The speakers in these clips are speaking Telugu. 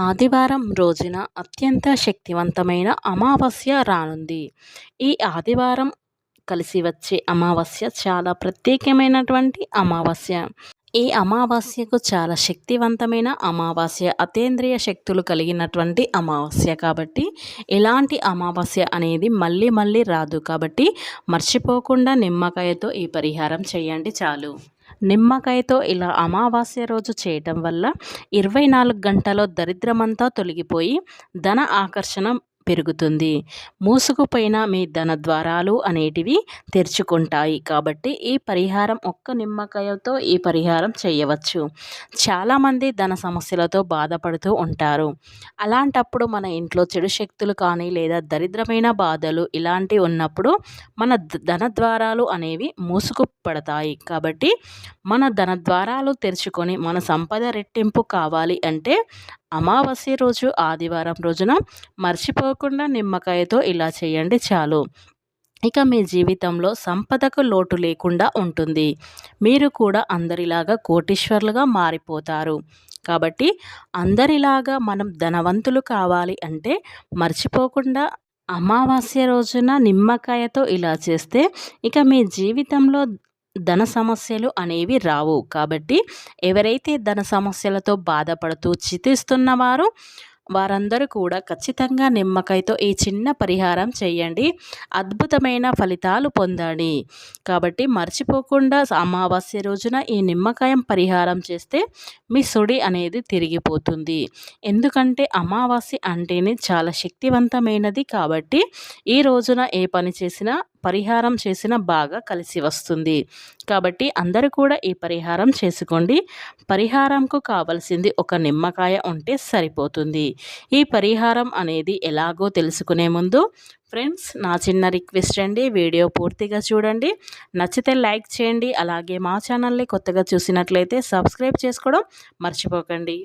ఆదివారం రోజున అత్యంత శక్తివంతమైన అమావాస్య రానుంది. ఈ ఆదివారం కలిసి వచ్చే అమావాస్య చాలా ప్రత్యేకమైనటువంటి అమావాస్య. ఈ అమావాస్యకు చాలా శక్తివంతమైన అమావాస్య అతేంద్రియ శక్తులు కలిగినటువంటి అమావాస్య కాబట్టి ఇలాంటి అమావాస్య అనేది మళ్ళీ మళ్ళీ రాదు కాబట్టి మర్చిపోకుండా నిమ్మకాయతో ఈ పరిహారం చేయండి చాలు. నిమ్మకాయతో ఇలా అమావాస్య రోజు చేయటం వల్ల ఇరవై నాలుగు గంటలో దరిద్రమంతా తొలగిపోయి ధన ఆకర్షణ పెరుగుతుంది. మూసుకుపోయిన మీ ధన ద్వారాలు అనేటివి తెరుచుకుంటాయి. కాబట్టి ఈ పరిహారం ఒక్క నిమ్మకాయతో ఈ పరిహారం చేయవచ్చు. చాలామంది ధన సమస్యలతో బాధపడుతూ ఉంటారు. అలాంటప్పుడు మన ఇంట్లో చెడు శక్తులు కానీ లేదా దరిద్రమైన బాధలు ఇలాంటివి ఉన్నప్పుడు మన ధన ద్వారాలు అనేవి మూసుకుపడతాయి. కాబట్టి మన ధన ద్వారాలు తెరుచుకొని మన సంపద రెట్టింపు కావాలి అంటే అమావాస్య రోజు ఆదివారం రోజున మర్చిపోకుండా నిమ్మకాయతో ఇలా చేయండి చాలు. ఇక మీ జీవితంలో సంపదకు లోటు లేకుండా ఉంటుంది. మీరు కూడా అందరిలాగా కోటీశ్వర్లుగా మారిపోతారు. కాబట్టి అందరిలాగా మనం ధనవంతులు కావాలి అంటే మర్చిపోకుండా అమావాస్య రోజున నిమ్మకాయతో ఇలా చేస్తే ఇక మీ జీవితంలో ధన సమస్యలు అనేవి రావు. కాబట్టి ఎవరైతే ధన సమస్యలతో బాధపడుతూ చితిస్తున్నవారు వారందరూ కూడా ఖచ్చితంగా నిమ్మకాయతో ఈ చిన్న పరిహారం చేయండి. అద్భుతమైన ఫలితాలు పొందండి. కాబట్టి మర్చిపోకుండా అమావాస్య రోజున ఈ నిమ్మకాయం పరిహారం చేస్తే మీ సుడి అనేది తిరిగిపోతుంది. ఎందుకంటే అమావాస్య అంటేనే చాలా శక్తివంతమైనది కాబట్టి ఈ రోజున ఏ పని చేసినా పరిహారం చేసిన బాగా కలిసి వస్తుంది. కాబట్టి అందరూ కూడా ఈ పరిహారం చేసుకోండి. పరిహారంకు కావలసింది ఒక నిమ్మకాయ ఉంటే సరిపోతుంది. ఈ పరిహారం అనేది ఎలాగో తెలుసుకునే ముందు ఫ్రెండ్స్ నా చిన్న రిక్వెస్ట్ అండి వీడియో పూర్తిగా చూడండి. నచ్చితే లైక్ చేయండి. అలాగే మా ఛానల్ని కొత్తగా చూసినట్లయితే సబ్స్క్రైబ్ చేసుకోవడం మర్చిపోకండి.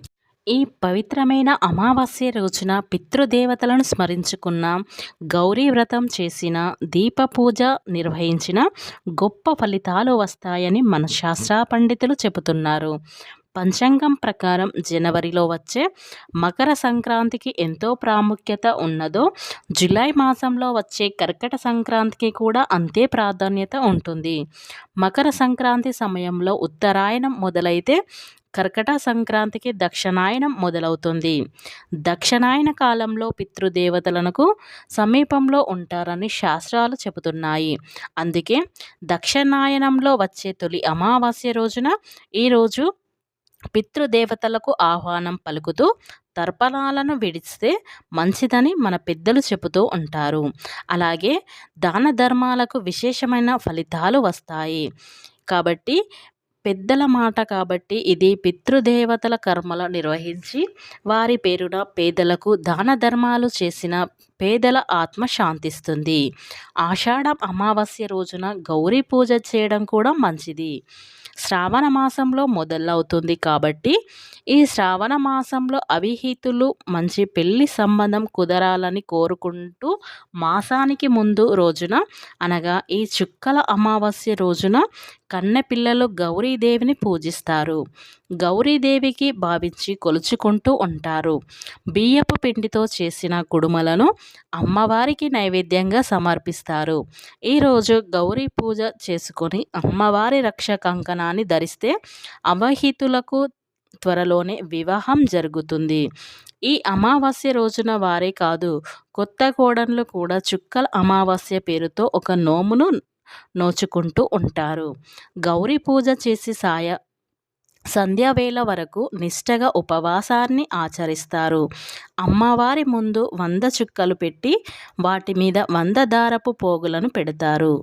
ఈ పవిత్రమైన అమావాస్య రోజున పితృదేవతలను స్మరించుకున్న గౌరీ వ్రతం చేసిన దీప పూజ నిర్వహించిన గొప్ప ఫలితాలు వస్తాయని మన శాస్త్ర పండితులు చెబుతున్నారు. పంచాంగం ప్రకారం జనవరిలో వచ్చే మకర సంక్రాంతికి ఎంతో ప్రాముఖ్యత ఉన్నదో జులై మాసంలో వచ్చే కర్కట సంక్రాంతికి కూడా అంతే ప్రాధాన్యత ఉంటుంది. మకర సంక్రాంతి సమయంలో ఉత్తరాయణం మొదలైతే కర్కట సంక్రాంతికి దక్షిణాయనం మొదలవుతుంది. దక్షిణాయన కాలంలో పితృదేవతలకు సమీపంలో ఉంటారని శాస్త్రాలు చెబుతున్నాయి. అందుకే దక్షిణాయనంలో వచ్చే తొలి అమావాస్య రోజున ఈరోజు పితృదేవతలకు ఆహ్వానం పలుకుతూ తర్పణాలను విడిస్తే మంచిదని మన పెద్దలు చెబుతూ ఉంటారు. అలాగే దాన ధర్మాలకు విశేషమైన ఫలితాలు వస్తాయి. కాబట్టి పెద్దల మాట కాబట్టి ఇది పితృదేవతల కర్మలు నిర్వహించి వారి పేరున పేదలకు దాన ధర్మాలు చేసిన పేదల ఆత్మ శాంతిస్తుంది. ఆషాఢ అమావాస్య రోజున గౌరీ పూజ చేయడం కూడా మంచిది. శ్రావణ మాసంలో మొదలవుతుంది కాబట్టి ఈ శ్రావణ మాసంలో అవిహితులు మంచి పెళ్ళి సంబంధం కుదరాలని కోరుకుంటూ మాసానికి ముందు రోజున అనగా ఈ చుక్కల అమావాస్య రోజున కన్నెపిల్లలు గౌరీదేవిని పూజిస్తారు. గౌరీదేవికి భావించి కొలుచుకుంటూ ఉంటారు. బియ్యపు పిండితో చేసిన కుడుమలను అమ్మవారికి నైవేద్యంగా సమర్పిస్తారు. ఈరోజు గౌరీ పూజ చేసుకొని అమ్మవారి రక్ష కంకణాన్ని ధరిస్తే అవహితులకు త్వరలోనే వివాహం జరుగుతుంది. ఈ అమావాస్య రోజున వారే కాదు కొత్త కోడన్లు కూడా చుక్కల అమావాస్య పేరుతో ఒక నోమును నోచుకుంటూ ఉంటారు. గౌరీ పూజ చేసి సాయ సంధ్యావేళ వరకు నిష్టగా ఉపవాసాన్ని ఆచరిస్తారు. అమ్మవారి ముందు వంద చుక్కలు పెట్టి వాటి మీద వంద దారపు పోగులను పెడతారు.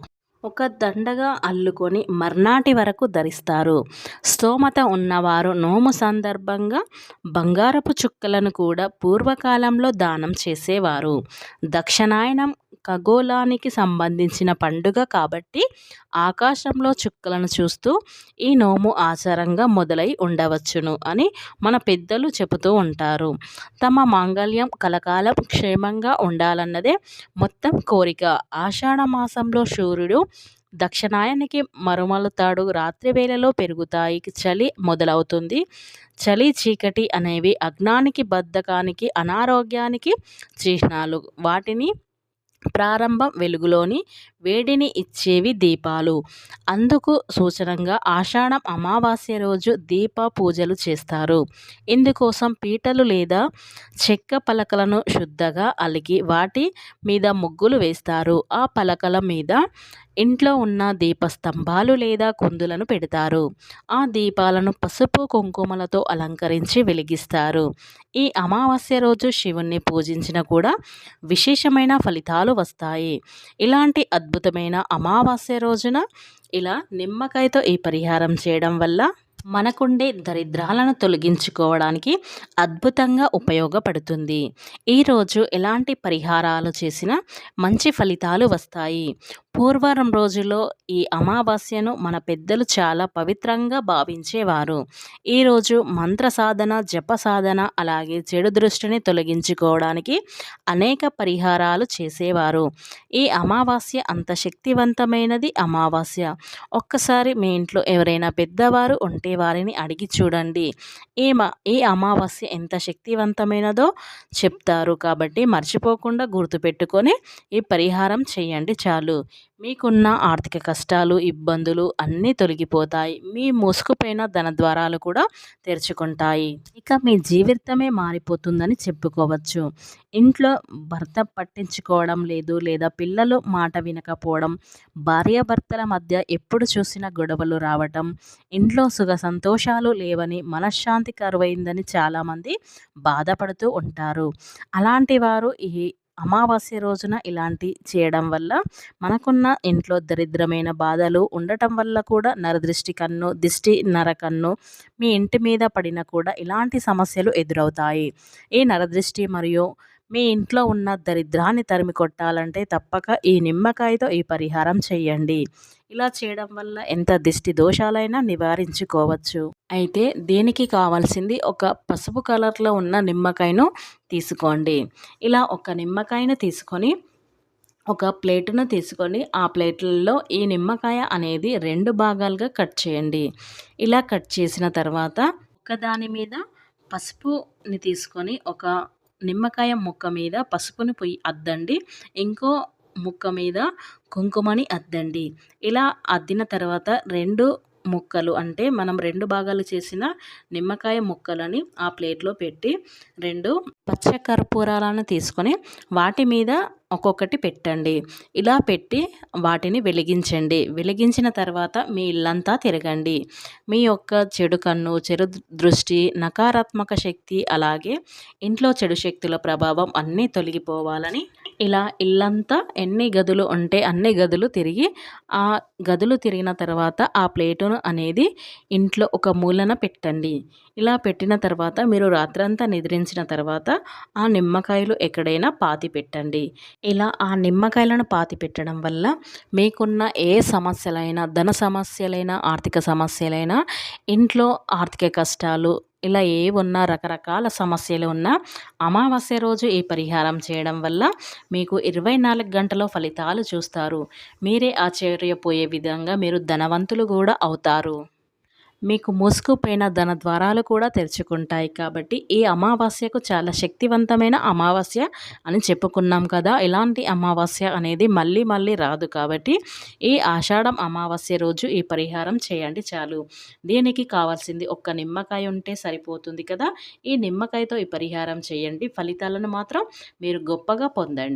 ఒక దండగా అల్లుకొని మర్నాటి వరకు ధరిస్తారు. స్తోమత ఉన్నవారు నోము సందర్భంగా బంగారపు చుక్కలను కూడా పూర్వకాలంలో దానం చేసేవారు. దక్షిణాయనం ఖగోళానికి సంబంధించిన పండుగ కాబట్టి ఆకాశంలో చుక్కలను చూస్తూ ఈ నోము ఆచారంగా మొదలై ఉండవచ్చును అని మన పెద్దలు చెబుతూ ఉంటారు. తమ మాంగళ్యం కలకాలం క్షేమంగా ఉండాలన్నదే మొత్తం కోరిక. ఆషాఢ మాసంలో సూర్యుడు దక్షిణాయనికి మరుమలుతాడు. రాత్రి వేళలో పెరుగుతాయి. చలి మొదలవుతుంది. చలి చీకటి అనేవి అజ్ఞానికి బద్ధకానికి అనారోగ్యానికి చిహ్నాలు. వాటిని ప్రారంభం వెలుగులోని వేడిని ఇచ్చేవి దీపాలు. అందుకు సూచనంగా ఆషాఢం అమావాస్య రోజు దీప పూజలు చేస్తారు. ఇందుకోసం పీటలు లేదా చెక్క పలకలను శుద్ధగా అలిగి వాటి మీద ముగ్గులు వేస్తారు. ఆ పలకల మీద ఇంట్లో ఉన్న దీపస్తంభాలు లేదా కుందులను పెడతారు. ఆ దీపాలను పసుపు కుంకుమలతో అలంకరించి వెలిగిస్తారు. ఈ అమావాస్య రోజు శివుణ్ణి పూజించిన కూడా విశేషమైన ఫలితాలు వస్తాయి. ఇలాంటి అద్భుతమైన అమావాస్య రోజున ఇలా నిమ్మకాయతో ఈ పరిహారం చేయడం వల్ల మనకుండే దరిద్రాలను తొలగించుకోవడానికి అద్భుతంగా ఉపయోగపడుతుంది. ఈరోజు ఎలాంటి పరిహారాలు చేసినా మంచి ఫలితాలు వస్తాయి. పూర్వరం రోజుల్లో ఈ అమావాస్యను మన పెద్దలు చాలా పవిత్రంగా భావించేవారు. ఈరోజు మంత్ర సాధన జప సాధన అలాగే చెడు దృష్టిని తొలగించుకోవడానికి అనేక పరిహారాలు చేసేవారు. ఈ అమావాస్య అంత శక్తివంతమైనది అమావాస్య. ఒక్కసారి మీ ఇంట్లో ఎవరైనా పెద్దవారు ఉంటే వారిని అడిగి చూడండి. ఈ ఈ అమావాస్య ఎంత శక్తివంతమైనదో చెప్తారు. కాబట్టి మర్చిపోకుండా గుర్తుపెట్టుకొని ఈ పరిహారం చేయండి చాలు. మీకున్న ఆర్థిక కష్టాలు ఇబ్బందులు అన్నీ తొలగిపోతాయి. మీ మూసుకుపోయిన ధన ద్వారాలు కూడా తెరుచుకుంటాయి. ఇక మీ జీవితమే మారిపోతుందని చెప్పుకోవచ్చు. ఇంట్లో భర్త పట్టించుకోవడం లేదు లేదా పిల్లలు మాట వినకపోవడం భార్యాభర్తల మధ్య ఎప్పుడు చూసిన గొడవలు రావటం ఇంట్లో సుఖ సంతోషాలు లేవని మనశ్శాంతి కరువైందని చాలామంది బాధపడుతూ ఉంటారు. అలాంటి వారు ఈ అమావాస్య రోజున ఇలాంటి చేయడం వల్ల మనకున్న ఇంట్లో దరిద్రమైన బాధలు ఉండటం వల్ల కూడా నరదృష్టి కన్ను దిష్టి నరకన్ను మీ ఇంటి మీద పడిన కూడా ఇలాంటి సమస్యలు ఎదురవుతాయి. ఈ నరదృష్టి మరియు మీ ఇంట్లో ఉన్న దరిద్రాన్ని తరిమి కొట్టాలంటే తప్పక ఈ నిమ్మకాయతో ఈ పరిహారం చేయండి ఇలా చేయడం వల్ల ఎంత దిష్టి దోషాలైనా నివారించుకోవచ్చు. అయితే దీనికి కావాల్సింది ఒక పసుపు కలర్లో ఉన్న నిమ్మకాయను తీసుకోండి. ఇలా ఒక నిమ్మకాయను తీసుకొని ఒక ప్లేటును తీసుకొని ఆ ప్లేట్లలో ఈ నిమ్మకాయ అనేది రెండు భాగాలుగా కట్ చేయండి. ఇలా కట్ చేసిన తర్వాత ఒకదాని మీద పసుపుని తీసుకొని ఒక నిమ్మకాయ ముక్క మీద పసుపుని పొయ్యి అద్దండి. ఇంకో ముక్క మీద కుంకుమని అద్దండి. ఇలా అద్దిన తర్వాత రెండు ముక్కలు అంటే మనం రెండు భాగాలు చేసిన నిమ్మకాయ ముక్కలని ఆ ప్లేట్లో పెట్టి రెండు పచ్చ కర్పూరాలను తీసుకొని వాటి మీద ఒక్కొక్కటి పెట్టండి. ఇలా పెట్టి వాటిని వెలిగించండి. వెలిగించిన తర్వాత మీ ఇల్లంతా తిరగండి. మీ యొక్క చెడు కన్ను చెడు దృష్టి నకారాత్మక శక్తి అలాగే ఇంట్లో చెడు శక్తుల ప్రభావం అన్నీ తొలగిపోవాలని ఇలా ఇల్లంతా ఎన్ని గదులు ఉంటే అన్ని గదులు తిరిగి ఆ గదులు తిరిగిన తర్వాత ఆ ప్లేటును అనేది ఇంట్లో ఒక మూలన పెట్టండి. ఇలా పెట్టిన తర్వాత మీరు రాత్రంతా నిద్రించిన తర్వాత ఆ నిమ్మకాయలు ఎక్కడైనా పాతి పెట్టండి. ఇలా ఆ నిమ్మకాయలను పాతి పెట్టడం వల్ల మీకున్న ఏ సమస్యలైనా ధన సమస్యలైనా ఆర్థిక సమస్యలైనా ఇంట్లో ఆర్థిక కష్టాలు ఇలా ఏ ఉన్నా రకరకాల సమస్యలు ఉన్నా అమావాస్య రోజు ఈ పరిహారం చేయడం వల్ల మీకు ఇరవై నాలుగు గంటల ఫలితాలు చూస్తారు. మీరే ఆశ్చర్యపోయే విధంగా మీరు ధనవంతులు కూడా అవుతారు. మీకు మూసుకుపోయిన ధన ద్వారాలు కూడా తెరుచుకుంటాయి కాబట్టి ఈ అమావాస్యకు చాలా శక్తివంతమైన అమావాస్య అని చెప్పుకున్నాం కదా. ఇలాంటి అమావాస్య అనేది మళ్ళీ మళ్ళీ రాదు కాబట్టి ఈ ఆషాఢం అమావాస్య రోజు ఈ పరిహారం చేయండి చాలు. దీనికి కావాల్సింది ఒక్క నిమ్మకాయ ఉంటే సరిపోతుంది కదా. ఈ నిమ్మకాయతో ఈ పరిహారం చేయండి. ఫలితాలను మాత్రం మీరు గొప్పగా పొందండి.